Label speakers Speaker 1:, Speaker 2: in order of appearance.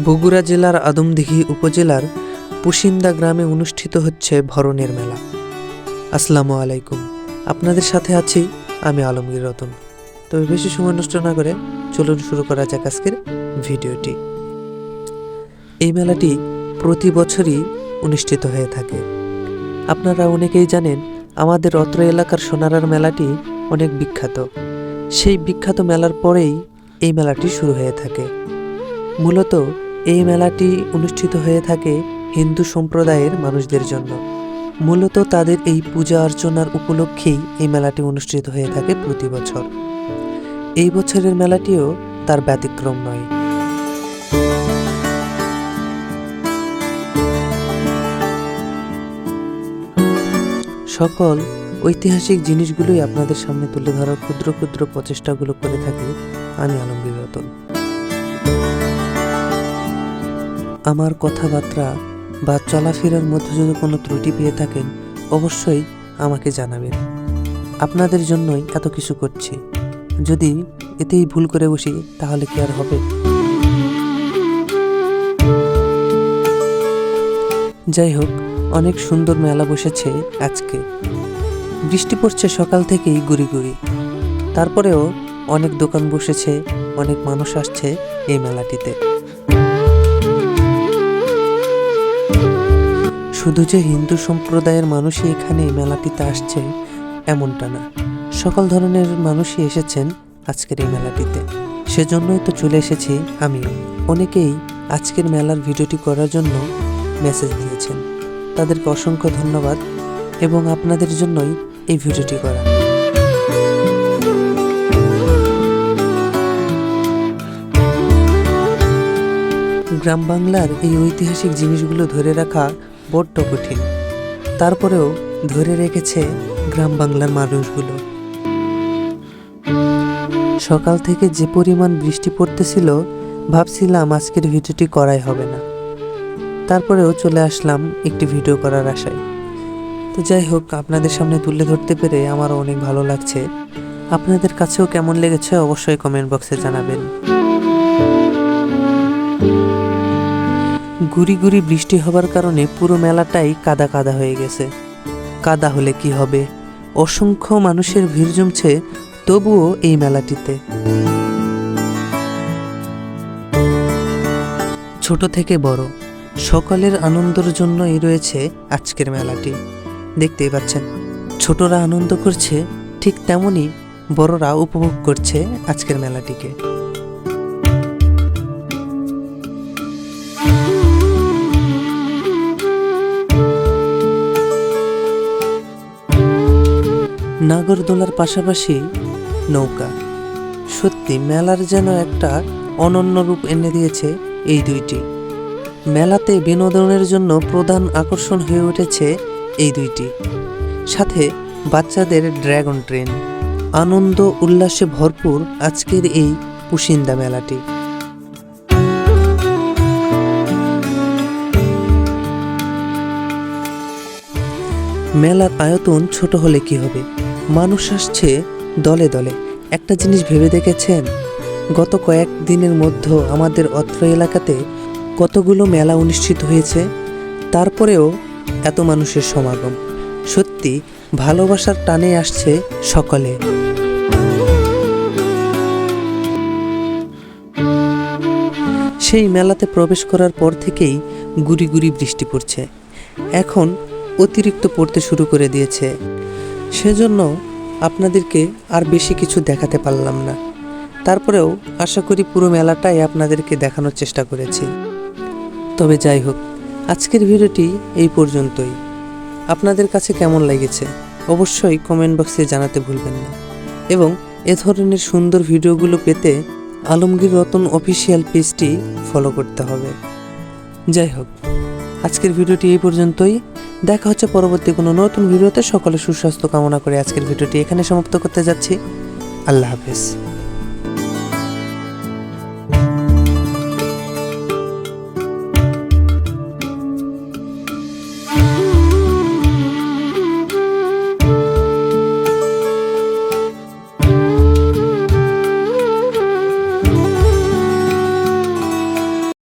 Speaker 1: বগুড়া জেলার আদমদিঘি উপজেলার পুশিন্দা গ্রামে অনুষ্ঠিত হচ্ছে ভরণের মেলা। আসসালামু আলাইকুম। আপনাদের সাথে আছি আমি আলমগীর রতন। তবে বেশি সময় নষ্ট না করে চলুন শুরু করা যাক আজকের ভিডিওটি। এই মেলাটি প্রতি বছরই অনুষ্ঠিত হয়ে থাকে। আপনারা অনেকেই জানেন, আমাদের অত্র এলাকার সোনারার মেলাটি অনেক বিখ্যাত। সেই বিখ্যাত মেলার পরেই এই মেলাটি শুরু হয়ে থাকে। মূলত এই মেলাটি অনুষ্ঠিত হয়ে থাকে হিন্দু সম্প্রদায়ের মানুষদের জন্য। মূলত তাদের এই পূজা অর্চনার উপলক্ষেই এই মেলাটি অনুষ্ঠিত হয়ে থাকে প্রতি বছর। এই বছরের মেলাটিও তার ব্যতিক্রম নয়। সকল ঐতিহাসিক জিনিসগুলোই আপনাদের সামনে তুলে ধরার ক্ষুদ্র ক্ষুদ্র প্রচেষ্টাগুলো করে থাকি আমি আলমগীর রতন। আমার কথাবার্তা বা চলাফেরার মধ্যে যদি কোনো ত্রুটি পেয়ে থাকেন, অবশ্যই আমাকে জানাবেন। আপনাদের জন্যই এত কিছু করছি। যদি এতেই ভুল করে বসি, তাহলে কি আর হবে? যাই হোক, অনেক সুন্দর মেলা বসেছে আজকে। বৃষ্টি পড়ছে সকাল থেকেই গুড়ি গুড়ি। তারপরেও অনেক দোকান বসেছে, অনেক মানুষ আসছে এই মেলাটিতে। শুধু যে হিন্দু সম্প্রদায়ের মানুষই এখানে মেলাটিতে আসছে, এমনটা না। সকল ধরনের মানুষই এসেছেন আজকের এই মেলাটিতে। সেজন্যই তো চলে এসেছি আমিও অনেকেই আজকের মেলার ভিডিওটি করার জন্য মেসেজ দিয়েছেন। তাদেরকে অসংখ্য ধন্যবাদ এবং আপনাদের জন্যই এই ভিডিওটি করা। গ্রাম বাংলার এই ঐতিহাসিক জিনিসগুলো ধরে রাখা বড্ড কঠিন। তারপরেও ধরে রেখেছে গ্রাম বাংলার মানুষগুলো। সকাল থেকে যে পরিমাণ বৃষ্টি পড়তেছিল, ভাবছিলাম আজকের ভিডিওটি করাই হবে না। তারপরেও চলে আসলাম একটি ভিডিও করার আশায়। তো যাই হোক, আপনাদের সামনে তুলে ধরতে পেরে আমারও অনেক ভালো লাগছে। আপনাদের কাছেও কেমন লেগেছে অবশ্যই কমেন্ট বক্সে জানাবেন। গুড়ি গুড়ি বৃষ্টি হবার কারণে পুরো মেলাটাই কাদা কাদা হয়ে গেছে। কাদা হলে কি হবে? অসংখ্য মানুষের ভিড় জমছে, তবুও এই মেলাটিতে। ছোট থেকে বড়, সকলের আনন্দের জন্যই রয়েছে আজকের মেলাটি। দেখতেই পাচ্ছেন, ছোটরা আনন্দ করছে, ঠিক তেমনই বড়রা উপভোগ করছে আজকের মেলাটিকে। নাগরদোলার পাশাপাশি নৌকা। সত্যি, মেলার যেন একটা অনন্য রূপ এনে দিয়েছে এই দুইটি। মেলাতে বিনোদনের জন্য প্রধান আকর্ষণ হয়ে উঠেছে এই দুইটি। সাথে বাচ্চাদের ড্র্যাগন ট্রেন। আনন্দ, উল্লাসে ভরপুর আজকের এই পুশিন্দা মেলাটি। মেলার আয়তন ছোট হলে কি হবে? মানুষ আসছে দলে দলে। একটা জিনিস ভেবে দেখেছেন? গত কয়েক দিনের মধ্যে আমাদের অত্র এলাকাতে কতগুলো মেলা অনুষ্ঠিত হয়েছে, তারপরেও এত মানুষের সমাগম। সত্যি, ভালোবাসার টানে আসছে সকলে। সেই মেলাতে প্রবেশ করার পর থেকেই গুড়ি গুড়ি বৃষ্টি পড়ছে। এখন অতিরিক্ত পড়তে শুরু করে দিয়েছে। সেজন্য আপনাদেরকে আর বেশি কিছু দেখাতে পারলাম না। তারপরেও আশা করি পুরো মেলাটাই আপনাদেরকে দেখানোর চেষ্টা করেছি। তবে যাই হোক, আজকের ভিডিওটি এই পর্যন্তই। আপনাদের কাছে কেমন লেগেছে অবশ্যই কমেন্ট বক্সে জানাতে ভুলবেন না। এবং এ ধরনের সুন্দর ভিডিওগুলো পেতে আলমগীর রতন অফিসিয়াল পেজটি ফলো করতে হবে। যাই হোক, আজকের ভিডিওটি এই পর্যন্তই। দেখা হচ্ছে পরবর্তী কোনো নতুন ভিডিওতে। সকলে সুস্বাস্থ্য কামনা করে আজকের ভিডিওটি এখানে সমাপ্ত করতে যাচ্ছি। আল্লাহ হাফেজ।